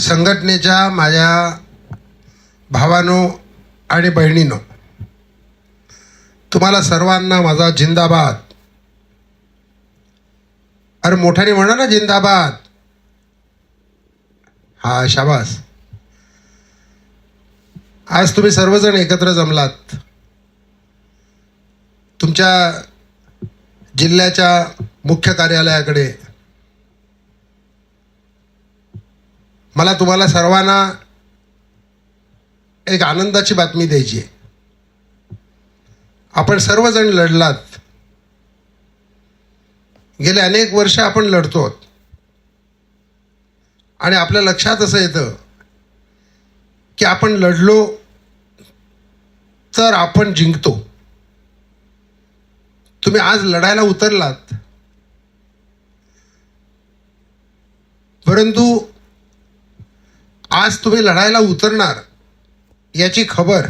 संघटनेच्या माझ्या भावानो आणि बहिणीनो तुम्हाला सर्वांना माझा जिंदाबाद. अरे मोठ्याने म्हणा ना जिंदाबाद. हा शाबास. आज तुम्ही सर्वजण एकत्र जमलात. तुमच्या जिल्ह्याच्या मुख्य कार्यालयाकडे मला तुम्हाला सर्वांना एक आनंदाची बातमी द्यायची आहे. आपण सर्वजण लढलात. गेले अनेक वर्ष आपण लढतो आणि आपल्या लक्षात असं येतं की आपण लढलो तर आपण जिंकतो. तुम्ही आज लढायला उतरलात. परंतु आज तुम्ही लढायला उतरणार याची खबर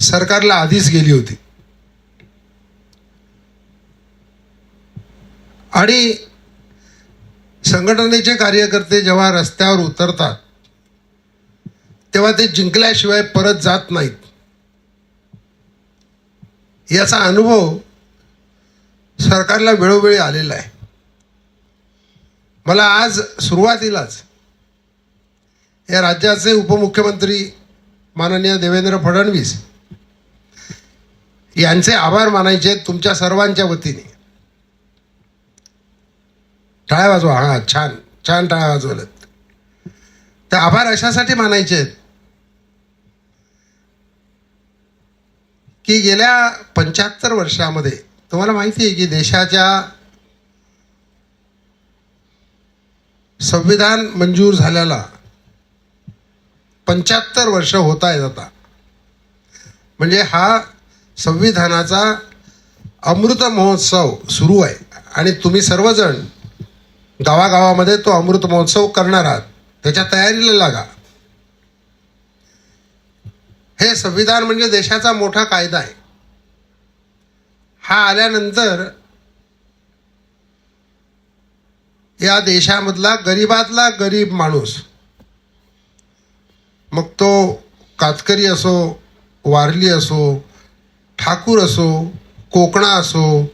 सरकारला आधीच गेली होती. आणि संघटनेचे कार्यकर्ते जेव्हा रस्त्यावर उतरतात तेव्हा ते जिंकल्याशिवाय परत जात नाहीत. याचा अनुभव सरकारला वेळोवेळी आलेला आहे. मला आज सुरुवातीलाच या राज्याचे उपमुख्यमंत्री माननीय देवेंद्र फडणवीस यांचे आभार मानायचे आहेत तुमच्या सर्वांच्या वतीने. टाळ्या वाजवा हां छान छान टाळ्या वाजवलं ते आभार अशासाठी मानायचे आहेत की गेल्या पंच्याहत्तर वर्षामध्ये तुम्हाला माहिती आहे की देशाच्या संविधान मंजूर झाल्याला पंच्याहत्तर वर्ष होत आहेत आता. म्हणजे हा संविधानाचा अमृत महोत्सव सुरू आहे. आणि तुम्ही सर्वजण गावागावामध्ये तो अमृत महोत्सव करणार आहात. त्याच्या तयारीला लागा. हे संविधान म्हणजे देशाचा मोठा कायदा आहे. हा आल्यानंतर या देशामधला गरीबातला गरीब माणूस मग तो कातकरी असो वारली असो ठाकूर असो कोकणा असो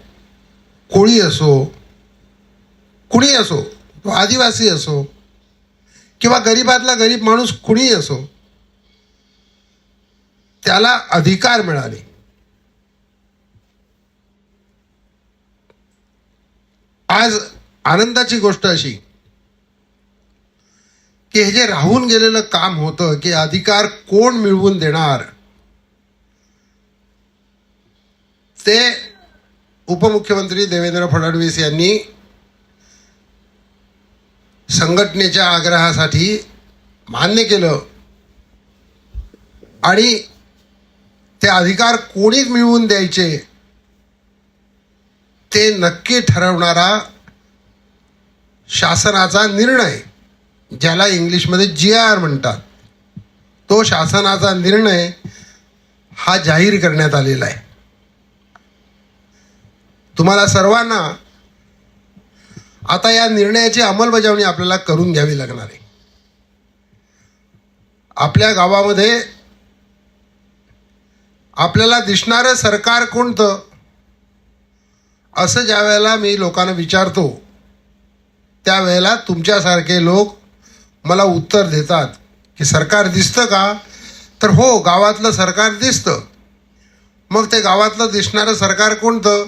कोळी असो कुणी असो तो आदिवासी असो किंवा गरीबातला गरीब माणूस कुणी असो त्याला अधिकार मिळाले. आज आनंदाची गोष्ट अशी की हे जे राहून गेलेलं काम होतं की अधिकार कोण मिळवून देणार ते उपमुख्यमंत्री देवेंद्र फडणवीस यांनी संघटनेच्या आग्रहासाठी मान्य केलं. आणि ते अधिकार कोणीच मिळवून द्यायचे ते नक्की ठरवणारा शासनाचा निर्णय. ज्याला इंग्लिशमध्ये जी आर म्हणतात तो शासनाचा निर्णय हा जाहीर करण्यात आलेला आहे. तुम्हाला सर्वांना आता या निर्णयाची अंमलबजावणी आपल्याला करून घ्यावी लागणार आहे. आपल्या गावामध्ये आपल्याला दिसणारं सरकार कोणतं असं ज्या वेळेला मी लोकांना विचारतो त्यावेळेला तुमच्यासारखे लोक मला उत्तर देतात की सरकार दिसतं का? तर हो गावातलं सरकार दिसतं. मग ते गावातलं दिसणारं सरकार कोणतं?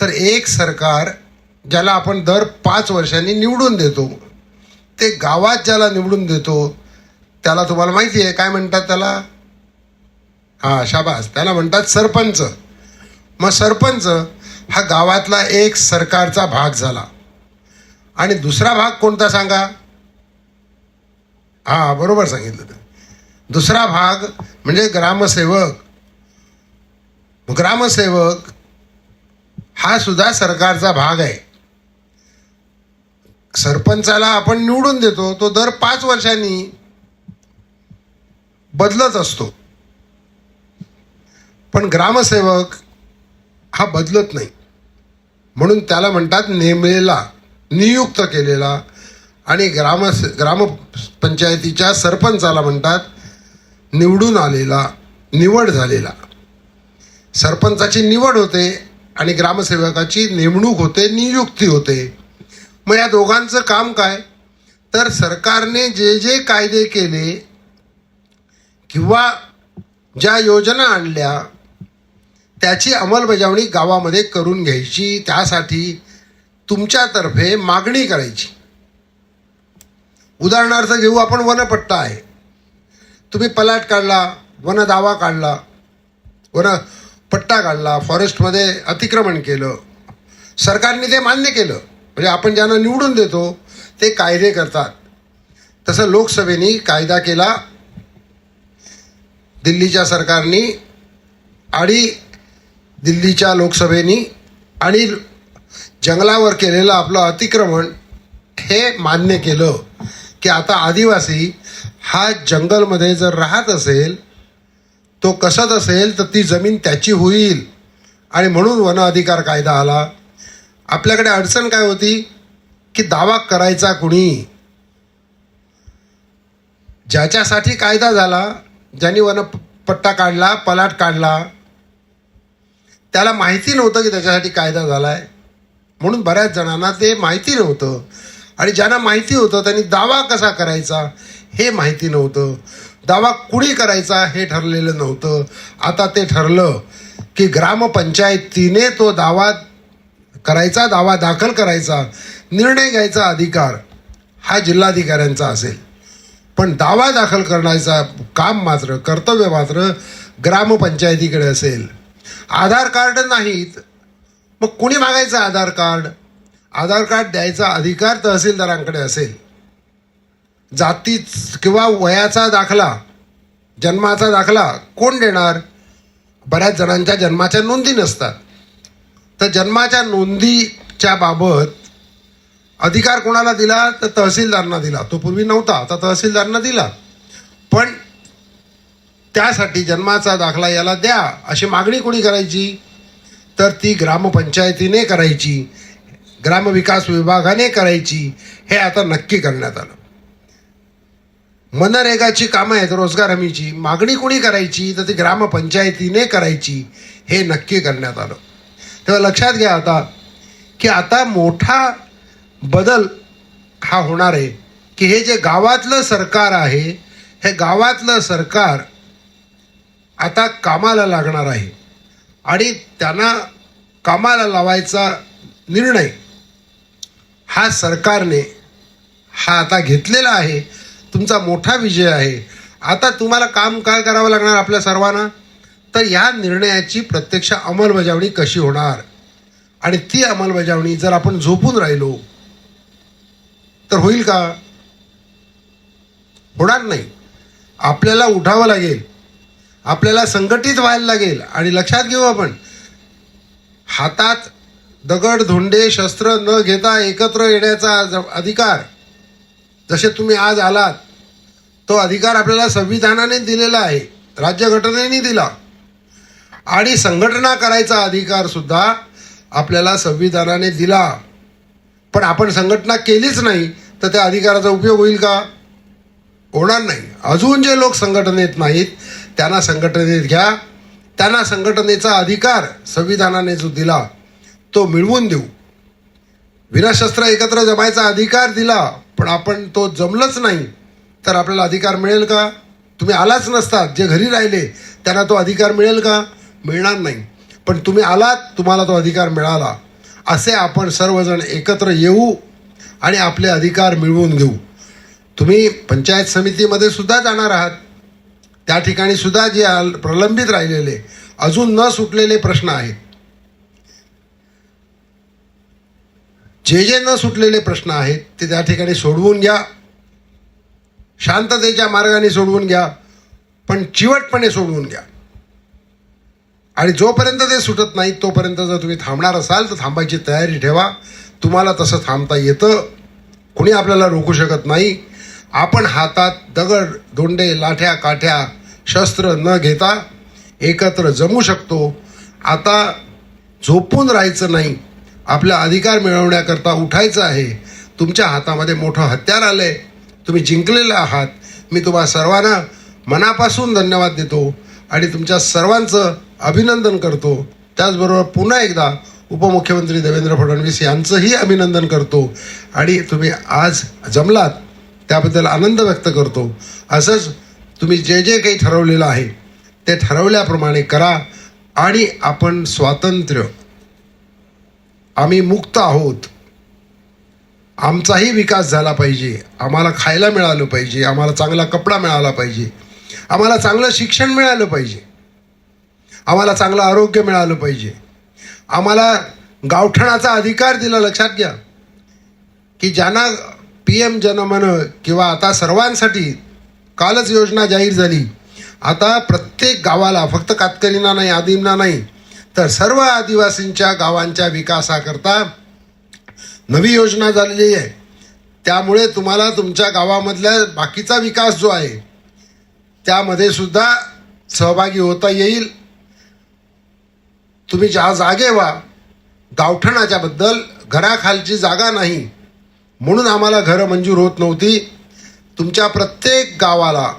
तर एक सरकार ज्याला आपण दर पाच वर्षांनी निवडून देतो. ते गावात ज्याला निवडून देतो त्याला तुम्हाला माहिती आहे काय म्हणतात त्याला? हां शाबास. त्याला म्हणतात सरपंच. मग सरपंच हा गावातला एक सरकारचा भाग झाला. आणि दुसरा भाग कोणता सांगा? हां बरोबर सांगितलं ते दुसरा भाग म्हणजे ग्रामसेवक. ग्रामसेवक हा सुद्धा सरकारचा भाग आहे. सरपंचाला आपण निवडून देतो तो दर पाच वर्षांनी बदलत असतो. पण ग्रामसेवक हा बदलत नाही. म्हणून त्याला म्हणतात नेमलेला नियुक्त केलेला आणि ग्राम ग्रामपंचायतीच्या सरपंचाला म्हणतात निवडून आलेला निवड झालेला. सरपंचाची निवड होते आणि ग्रामसेवकाची नेमणूक होते नियुक्ती होते. मग या दोघांचं काम काय? तर सरकारने जे जे कायदे केले किंवा ज्या योजना आणल्या त्याची अंमलबजावणी गावामध्ये करून घ्यायची त्यासाठी तुमच्यातर्फे मागणी करायची. उदाहरणार्थ घेऊ आपण वनपट्टा आहे. तुम्ही पलाट काढला वन दावा काढला वन पट्टा काढला फॉरेस्टमध्ये अतिक्रमण केलं. सरकारने ते मान्य केलं. म्हणजे आपण ज्यांना निवडून देतो ते कायदे करतात. तसं लोकसभेने कायदा केला. दिल्लीच्या सरकारने आणि दिल्लीच्या लोकसभेने आणि जंगलावर केलेलं आपलं अतिक्रमण हे मान्य केलं. की आता आदिवासी हा जंगलमध्ये जर राहत असेल तो कसत असेल तर ती जमीन त्याची होईल. आणि म्हणून वन अधिकार कायदा आला. आपल्याकडे अडचण काय होती? की दावा करायचा कुणी? ज्याच्यासाठी कायदा झाला ज्यांनी वन पट्टा काढला पलाट काढला त्याला माहिती नव्हतं की त्याच्यासाठी कायदा झाला आहे म्हणून बऱ्याच जणांना ते माहिती नव्हतं. आणि ज्यांना माहिती होतं त्यांनी दावा कसा करायचा हे माहिती नव्हतं. दावा कुणी करायचा हे ठरलेलं नव्हतं. आता ते ठरलं की ग्रामपंचायतीने तो दावा करायचा दावा दाखल करायचा निर्णय घ्यायचा अधिकार हा जिल्हाधिकाऱ्यांचा असेल. पण दावा दाखल करण्याचा काम मात्र कर्तव्य मात्र ग्रामपंचायतीकडे असेल. आधार कार्ड नाहीत. मग कुणी मागायचं आधार कार्ड? आधार कार्ड द्यायचा अधिकार तहसीलदारांकडे असेल जाती किंवा वयाचा दाखला जन्माचा दाखला कोण देणार? बऱ्याच जणांच्या जन्माच्या नोंदी नसतात. तर जन्माच्या नोंदीच्या बाबत अधिकार कोणाला दिला? तर तहसीलदारांना दिला. तो पूर्वी नव्हता आता तहसीलदारांना दिला. पण त्यासाठी जन्माचा दाखला याला द्या अशी मागणी कोणी करायची? तर ती ग्रामपंचायतीने करायची. ग्रामविकास विभागाने करायची हे आता नक्की करण्यात आलं. मनरेगाची कामं आहेत रोजगार हमीची. मागणी कोणी करायची? तर ती ग्रामपंचायतीने करायची हे नक्की करण्यात आलं. तेव्हा लक्षात घ्या आता की आता मोठा बदल हा होणार आहे की हे जे गावातलं सरकार आहे हे गावातलं सरकार आता कामाला लागणार आहे. आणि त्यांना कामाला लावायचा निर्णय हा सरकारने हा आता घेतलेला आहे. तुमचा मोठा विजय आहे. आता तुम्हाला काम काय करावं लागणार आपल्या सर्वांना? तर या निर्णयाची प्रत्यक्ष अंमलबजावणी कशी होणार? आणि ती अंमलबजावणी जर आपण झोपून राहिलो तर होईल का? होणार नाही. आपल्याला उठावं लागेल. आपल्याला संघटित व्हायला लागेल. आणि लक्षात घेऊ आपण हातात दगड धोंडे शस्त्र न घेता एकत्र येण्याचा ज- अधिकार. जसे तुम्ही आज आलात तो अधिकार आपल्याला संविधानाने दिलेला आहे राज्यघटनेने दिला. आणि संघटना करायचा अधिकार सुद्धा आपल्याला संविधानाने दिला. पण आपण संघटना केलीच नाही तर त्या अधिकाराचा उपयोग होईल का? होणार नाही. अजून जे लोक संघटनेत नाहीत त्यांना संघटनेत घ्या. त्यांना संघटनेचा अधिकार संविधानाने जो दिला. तो मिळवून देऊ. विनाशस्त्र एकत्र जमायचा अधिकार दिला पण आपण तो जमलंच नाही. तर आपल्याला अधिकार मिळेल का? तुम्ही आलाच नसतात. जे घरी राहिले त्यांना तो अधिकार मिळेल का? मिळणार नाही. पण तुम्ही आलात तुम्हाला तो अधिकार मिळाला. असे आपण सर्वजण एकत्र येऊ आणि आपले अधिकार मिळवून घेऊ. तुम्ही पंचायत समितीमध्ये सुद्धा जाणार आहात. त्या ठिकाणी सुद्धा जे आल- प्रलंबित राहिलेले अजून न सुटलेले प्रश्न आहेत. जे जे न सुटलेले प्रश्न आहेत ते त्या ठिकाणी सोडवून घ्या. शांततेच्या मार्गाने सोडवून घ्या पण चिवटपणे सोडवून घ्या. आणि जोपर्यंत ते सुटत नाही तोपर्यंत जर तुम्ही थांबणार असाल तर थांबायची तयारी ठेवा. तुम्हाला तसं थांबता येतं. कुणी आपल्याला रोखू शकत नाही. आपण हातात दगड दोंडे लाठ्या काठ्या शस्त्र न घेता एकत्र जमू शकतो. आता झोपून राहायचं नाही. आपला अधिकार मिळवण्याकरता उठायचं आहे. तुमच्या हातामध्ये मोठं हत्यार आलं आहे तुम्ही जिंकलेले आहात. मी तुम्हा सर्वांना मनापासून धन्यवाद देतो आणि तुमच्या सर्वांचं अभिनंदन करतो. त्याचबरोबर पुन्हा एकदा उपमुख्यमंत्री देवेंद्र फडणवीस यांचंही अभिनंदन करतो. आणि तुम्ही आज जमलात त्याबद्दल आनंद व्यक्त करतो. असंच तुम्ही जे जे काही ठरवलेलं आहे ते ठरवल्याप्रमाणे करा आणि आपण स्वातंत्र्य आम्ही मुक्त आहोत. आमचाही विकास झाला पाहिजे. आम्हाला खायला मिळालं पाहिजे. आम्हाला चांगला कपडा मिळाला पाहिजे. आम्हाला चांगलं शिक्षण मिळालं पाहिजे. आम्हाला चांगलं आरोग्य मिळालं पाहिजे. आम्हाला गावठणाचा अधिकार दिला लक्षात घ्या. की ज्यांना पी एम जनमन किंवा आता सर्वांसाठी कालच योजना जाहीर झाली. आता प्रत्येक गावाला फक्त कातकरींना नाही आदिमना नाही तर सर्व आदिवासींच्या गावांच्या विकासाकरता नवी योजना झालेली आहे. त्यामुळे तुम्हाला तुमच्या गावामधल्या बाकीचा विकास जो आहे त्यामध्ये सुद्धा सहभागी होता येईल. तुम्ही ज्या जागे व्हा गावठणाच्याबद्दल घराखालची जागा नाही म्हणून आम्हाला घरं मंजूर होत नव्हती. तुमच्या प्रत्येक गावाला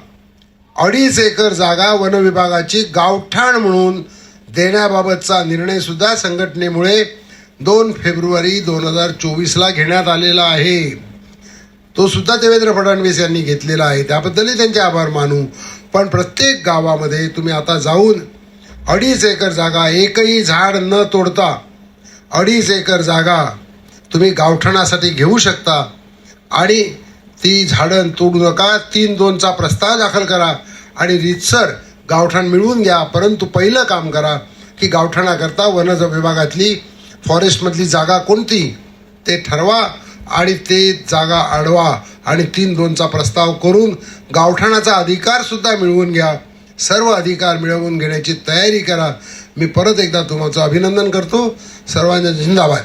अडीच एकर जागा वनविभागाची गावठाण म्हणून देण्याबाबतचा निर्णय सुद्धा संघटनेमुळे दोन फेब्रुवारी दोन हजार चोवीसला घेण्यात आलेला आहे. तो सुद्धा देवेंद्र फडणवीस यांनी घेतलेला आहे. त्याबद्दलही त्यांचे आभार मानू. पण प्रत्येक गावामध्ये तुम्ही आता जाऊन अडीच एकर जागा एकही झाड न तोडता अडीच एकर जागा तुम्ही गावठणासाठी घेऊ शकता. आणि ती झाडं तोडू नका. तीन दोनचा प्रस्ताव दाखल करा. आणि रितसर गावठाण मिळवून घ्या परंतु पहिलं काम करा की गावठाणाकरता वन विभागातली फॉरेस्टमधली जागा कोणती ते ठरवा आणि ते जागा अडवा आणि तीन दोनचा प्रस्ताव करून गावठाणाचा अधिकारसुद्धा मिळवून घ्या. सर्व अधिकार मिळवून घेण्याची तयारी करा. मी परत एकदा तुमचं अभिनंदन करतो. सर्वांना जिंदाबाद.